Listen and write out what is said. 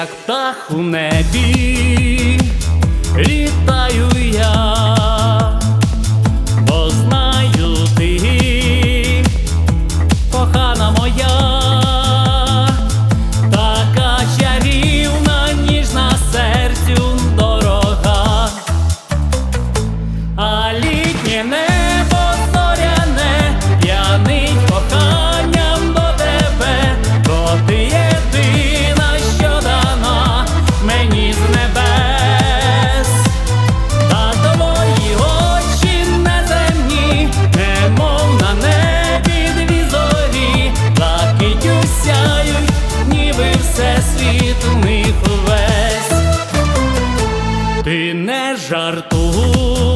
як птах у небі, не жартуй,